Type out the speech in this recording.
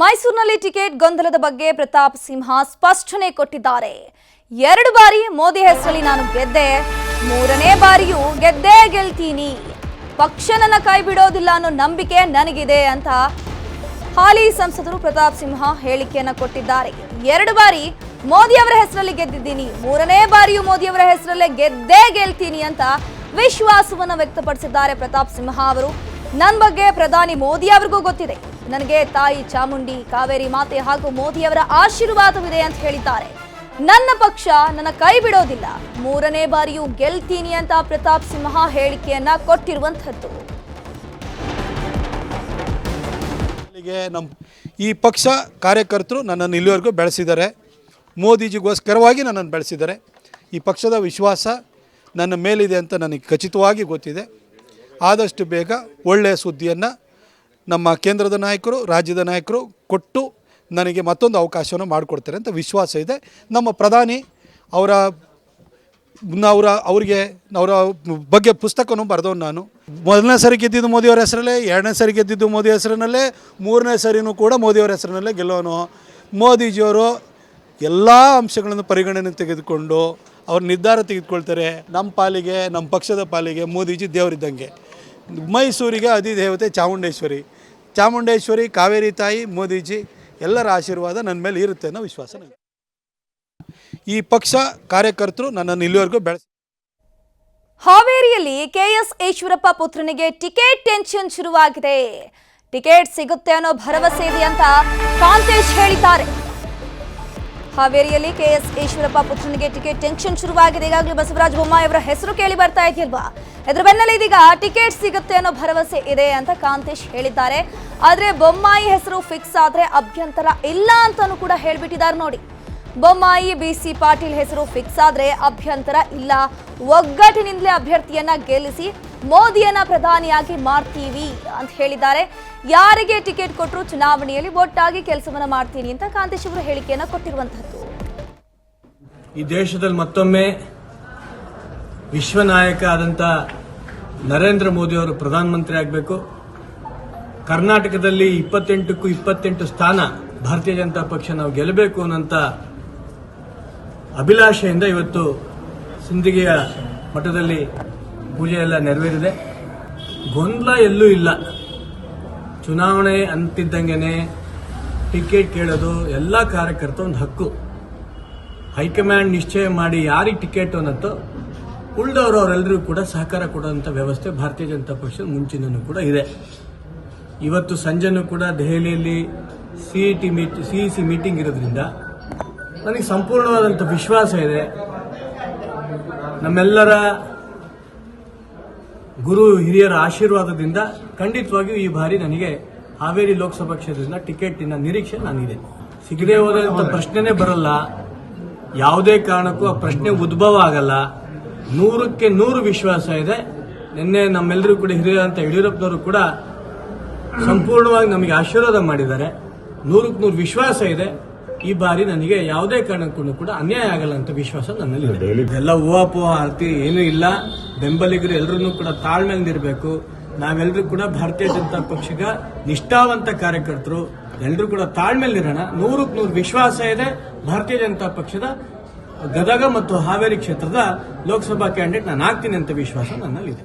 ಮೈಸೂರಿನಲ್ಲಿ ಟಿಕೆಟ್ ಗೊಂದಲದ ಬಗ್ಗೆ ಪ್ರತಾಪ್ ಸಿಂಹ ಸ್ಪಷ್ಟನೆ ಕೊಟ್ಟಿದ್ದಾರೆ. ಎರಡು ಬಾರಿ ಮೋದಿ ಹೆಸರಲ್ಲಿ ನಾನು ಗೆದ್ದೆ, ಮೂರನೇ ಬಾರಿಯೂ ಗೆದ್ದೇ ಗೆಲ್ತೀನಿ. ಪಕ್ಷ ನನ್ನ ಕೈ ಬಿಡೋದಿಲ್ಲ ಅನ್ನೋ ನಂಬಿಕೆ ನನಗಿದೆ ಅಂತ ಹಾಲಿ ಸಂಸದರು ಪ್ರತಾಪ್ ಸಿಂಹ ಹೇಳಿಕೆಯನ್ನ ಕೊಟ್ಟಿದ್ದಾರೆ. ಎರಡು ಬಾರಿ ಮೋದಿ ಅವರ ಹೆಸರಲ್ಲಿ ಗೆದ್ದಿದ್ದೀನಿ, ಮೂರನೇ ಬಾರಿಯೂ ಮೋದಿ ಅವರ ಹೆಸರಲ್ಲೇ ಗೆದ್ದೇ ಗೆಲ್ತೀನಿ ಅಂತ ವಿಶ್ವಾಸವನ್ನು ವ್ಯಕ್ತಪಡಿಸಿದ್ದಾರೆ ಪ್ರತಾಪ್ ಸಿಂಹ ಅವರು. ನನ್ನ ಬಗ್ಗೆ ಪ್ರಧಾನಿ ಮೋದಿ ಅವರಿಗೂ ಗೊತ್ತಿದೆ. ನನಗೆ ತಾಯಿ ಚಾಮುಂಡಿ, ಕಾವೇರಿ ಮಾತೆ ಹಾಗೂ ಮೋದಿಯವರ ಆಶೀರ್ವಾದವಿದೆ ಅಂತ ಹೇಳಿದ್ದಾರೆ. ನನ್ನ ಪಕ್ಷ ನನ್ನ ಕೈ ಬಿಡೋದಿಲ್ಲ. ಮೂರನೇ ಬಾರಿಯೂ ಗೆಲ್ತೀನಿ ಅಂತ ಪ್ರತಾಪ್ ಸಿಂಹ ಹೇಳಿಕೆಯನ್ನ ಕೊಟ್ಟಿರುವಂಥದ್ದು. ಇಲ್ಲಿಗೆ ನಮ್ಮ ಈ ಪಕ್ಷ ಕಾರ್ಯಕರ್ತರು ನನ್ನನ್ನು ಇಲ್ಲಿವರೆಗೂ ಬೆಳೆಸಿದ್ದಾರೆ. ಮೋದಿಜಿಗೋಸ್ಕರವಾಗಿ ನನ್ನನ್ನು ಬೆಳೆಸಿದ್ದಾರೆ. ಈ ಪಕ್ಷದ ವಿಶ್ವಾಸ ನನ್ನ ಮೇಲಿದೆ ಅಂತ ನನಗೆ ಖಚಿತವಾಗಿ ಗೊತ್ತಿದೆ. ಆದಷ್ಟು ಬೇಗ ಒಳ್ಳೆಯ ಸುದ್ದಿಯನ್ನು ನಮ್ಮ ಕೇಂದ್ರದ ನಾಯಕರು, ರಾಜ್ಯದ ನಾಯಕರು ಕೊಟ್ಟು ನನಗೆ ಮತ್ತೊಂದು ಅವಕಾಶವನ್ನು ಮಾಡಿಕೊಡ್ತಾರೆ ಅಂತ ವಿಶ್ವಾಸ ಇದೆ. ನಮ್ಮ ಪ್ರಧಾನಿ ಅವರ ಅವರ ಅವರಿಗೆ ಅವರ ಬಗ್ಗೆ ಪುಸ್ತಕನೂ ಬರೆದವನು ನಾನು. ಮೊದಲನೇ ಸರಿ ಗೆದ್ದಿದ್ದು ಮೋದಿಯವರ ಹೆಸರಲ್ಲೇ, ಎರಡನೇ ಸರಿ ಗೆದ್ದಿದ್ದು ಮೋದಿ ಹೆಸರಿನಲ್ಲೇ, ಮೂರನೇ ಸರಿನೂ ಕೂಡ ಮೋದಿಯವರ ಹೆಸರಿನಲ್ಲೇ ಗೆಲ್ಲೋನು. ಮೋದಿಜಿಯವರು ಎಲ್ಲ ಅಂಶಗಳನ್ನು ಪರಿಗಣನೆ ತೆಗೆದುಕೊಂಡು ಅವ್ರ ನಿರ್ಧಾರ ತೆಗೆದುಕೊಳ್ತಾರೆ. ನಮ್ಮ ಪಾಲಿಗೆ, ನಮ್ಮ ಪಕ್ಷದ ಪಾಲಿಗೆ ಮೋದಿಜಿ ದೇವರಿದ್ದಂಗೆ. ಮೈಸೂರಿಗೆ ಅಧಿದೇವತೆ ಚಾಮುಂಡೇಶ್ವರಿ. ಚಾಮುಂಡೇಶ್ವರಿ, ಕಾವೇರಿ ತಾಯಿ, ಮೋದಿಜಿ ಎಲ್ಲರ ಆಶೀರ್ವಾದ ನನ್ನ ಮೇಲೆ ಇರುತ್ತೆ ಅನ್ನೋ ವಿಶ್ವಾಸ ನನಗೆ. ಈ ಪಕ್ಷ ಕಾರ್ಯಕರ್ತರು ನನ್ನನ್ನು ಇಲ್ಲಿವರೆಗೂ ಬೆಳೆಸಿ ಹಾವೇರಿಯಲ್ಲಿ ಕೆಎಸ್ ಈಶ್ವರಪ್ಪ ಪುತ್ರನಿಗೆ ಟಿಕೆಟ್ ಟೆನ್ಷನ್ ಶುರುವಾಗಿದೆ. ಟಿಕೆಟ್ ಸಿಗುತ್ತೆ ಅನ್ನೋ ಭರವಸೆ ಇದೆ ಅಂತ ಕಾಂತೇಶ್ ಹೇಳಿದ್ದಾರೆ. ಹಾವೇರಿಯಲ್ಲಿ ಕೆಎಸ್ ಈಶ್ವರಪ್ಪ ಪುತ್ರನಿಗೆ ಟಿಕೆಟ್ ಟೆನ್ಷನ್ ಶುರುವಾಗಿದೆ. ಈಗಾಗಲೇ ಬಸವರಾಜ ಬೊಮ್ಮಾಯಿ ಅವರ ಹೆಸರು ಕೇಳಿ ಬರ್ತಾ ಇದೆಯಲ್ವಾ? ಇದ್ರ ಬೆನ್ನಲ್ಲೇ ಇದೀಗ ಟಿಕೆಟ್ ಸಿಗುತ್ತೆ ಅನ್ನೋ ಭರವಸೆ ಇದೆ ಅಂತ ಕಾಂತೇಶ್ ಹೇಳಿದ್ದಾರೆ. ಆದ್ರೆ ಬೊಮ್ಮಾಯಿ ಹೆಸರು ಫಿಕ್ಸ್ ಆದ್ರೆ ಅಭ್ಯಂತರ ಇಲ್ಲ ಅಂತಾನು ಕೂಡ ಹೇಳಿಬಿಟ್ಟಿದ್ದಾರೆ ನೋಡಿ. ಬೊಮ್ಮಾಯಿ ಬಿಸಿ ಪಾಟೀಲ್ ಹೆಸರು ಫಿಕ್ಸ್ ಆದ್ರೆ ಅಭ್ಯಂತರ ಇಲ್ಲ. ಒಗ್ಗಟ್ಟಿನಿಂದಲೇ ಅಭ್ಯರ್ಥಿಯನ್ನ ಗೆಲ್ಲಿಸಿ ಮೋದಿಯನ್ನ ಪ್ರಧಾನಿಯಾಗಿ ಮಾಡ್ತೀವಿ ಅಂತ ಹೇಳಿದ್ದಾರೆ. ಯಾರಿಗೆ ಟಿಕೆಟ್ ಕೊಟ್ಟರು ಚುನಾವಣೆಯಲ್ಲಿ ಒಟ್ಟಾಗಿ ಕೆಲಸವನ್ನ ಮಾಡ್ತೀನಿ ಅಂತ ಕಾಂತೇಶ್ ಅವರು ಹೇಳಿಕೆಯನ್ನ ಕೊಟ್ಟಿರುವಂತಹದ್ದು. ಈ ದೇಶದಲ್ಲಿ ಮತ್ತೊಮ್ಮೆ ವಿಶ್ವ ನಾಯಕ ಆದಂತ ನರೇಂದ್ರ ಮೋದಿ ಅವರು ಪ್ರಧಾನಮಂತ್ರಿ ಆಗಬೇಕು. ಕರ್ನಾಟಕದಲ್ಲಿ ಇಪ್ಪತ್ತೆಂಟಕ್ಕೂ ಇಪ್ಪತ್ತೆಂಟು ಸ್ಥಾನ ಭಾರತೀಯ ಜನತಾ ಪಕ್ಷ ನಾವು ಗೆಲ್ಲಬೇಕು ಅನ್ನೋಂಥ ಅಭಿಲಾಷೆಯಿಂದ ಇವತ್ತು ಸಿಂದಿಗೆಯ ಮಠದಲ್ಲಿ ಪೂಜೆ ಎಲ್ಲ ನೆರವೇರಿದೆ. ಗೊಂದಲ ಎಲ್ಲೂ ಇಲ್ಲ. ಚುನಾವಣೆ ಅಂತಿದ್ದಂಗೆನೆ ಟಿಕೆಟ್ ಕೇಳೋದು ಎಲ್ಲ ಕಾರ್ಯಕರ್ತ ಒಂದು ಹಕ್ಕು. ಹೈಕಮಾಂಡ್ ನಿಶ್ಚಯ ಮಾಡಿ ಯಾರಿಗೆ ಟಿಕೆಟ್ ಅನ್ನತ್ತೋ ಉಳಿದವರು ಅವರೆಲ್ಲರಿಗೂ ಕೂಡ ಸಹಕಾರ ಕೊಡುವಂಥ ವ್ಯವಸ್ಥೆ ಭಾರತೀಯ ಜನತಾ ಪಕ್ಷದ ಮುಂಚಿನೂ ಕೂಡ ಇದೆ. ಇವತ್ತು ಸಂಜೆನೂ ಕೂಡ ದೆಹಲಿಯಲ್ಲಿ C T meet C C meeting ಇರೋದ್ರಿಂದ ನನಗೆ ಸಂಪೂರ್ಣವಾದಂಥ ವಿಶ್ವಾಸ ಇದೆ. ನಮ್ಮೆಲ್ಲರ ಗುರು ಹಿರಿಯರ ಆಶೀರ್ವಾದದಿಂದ ಖಂಡಿತವಾಗಿಯೂ ಈ ಬಾರಿ ನನಗೆ ಹಾವೇರಿ ಲೋಕಸಭಾ ಕ್ಷೇತ್ರದಿಂದ ಟಿಕೆಟಿನ ನಿರೀಕ್ಷೆ ನನಗಿದೆ ಸಿಗದೆ ಹೋದ. ಪ್ರಶ್ನೆನೇ ಬರಲ್ಲ. ಯಾವುದೇ ಕಾರಣಕ್ಕೂ ಆ ಪ್ರಶ್ನೆ ಉದ್ಭವ ಆಗಲ್ಲ. ನೂರಕ್ಕೆ ನೂರು ವಿಶ್ವಾಸ ಇದೆ. ನಿನ್ನೆ ನಮ್ಮೆಲ್ಲರೂ ಕೂಡ ಹಿರಿಯರಂತ ಯಡಿಯೂರಪ್ಪನವರು ಕೂಡ ಸಂಪೂರ್ಣವಾಗಿ ನಮಗೆ ಆಶೀರ್ವಾದ ಮಾಡಿದ್ದಾರೆ. ನೂರಕ್ಕೆ ನೂರು ವಿಶ್ವಾಸ ಇದೆ. ಈ ಬಾರಿ ನನಗೆ ಯಾವುದೇ ಕಾರಣಕ್ಕೂ ಕೂಡ ಅನ್ಯಾಯ ಆಗಲ್ಲ ಅಂತ ವಿಶ್ವಾಸ ನನ್ನಲ್ಲಿ ಇದೆ ಎಲ್ಲ ಊಹಾಪೋಹ ಆರ್ತಿ ಏನೂ ಇಲ್ಲ. ಬೆಂಬಲಿಗರು ಎಲ್ಲರೂ ಕೂಡ ತಾಳ್ಮೆಯಿಂದಿರಬೇಕು. ನಾವೆಲ್ಲರೂ ಕೂಡ ಭಾರತೀಯ ಜನತಾ ಪಕ್ಷಗ ನಿಷ್ಠಾವಂತ ಕಾರ್ಯಕರ್ತರು. ಎಲ್ಲರೂ ಕೂಡ ತಾಳ್ಮೆಯಲ್ಲಿರೋಣ ನೂರಕ್ಕೆ ನೂರು ವಿಶ್ವಾಸ ಇದೆ. ಭಾರತೀಯ ಜನತಾ ಪಕ್ಷದ ಗದಗ ಮತ್ತು ಹಾವೇರಿ ಕ್ಷೇತ್ರದ ಲೋಕಸಭಾ ಕ್ಯಾಂಡಿಡೇಟ್ ನಾನು ಆಗ್ತೀನಿ ಅಂತ ವಿಶ್ವಾಸ ನನ್ನಲ್ಲಿದೆ.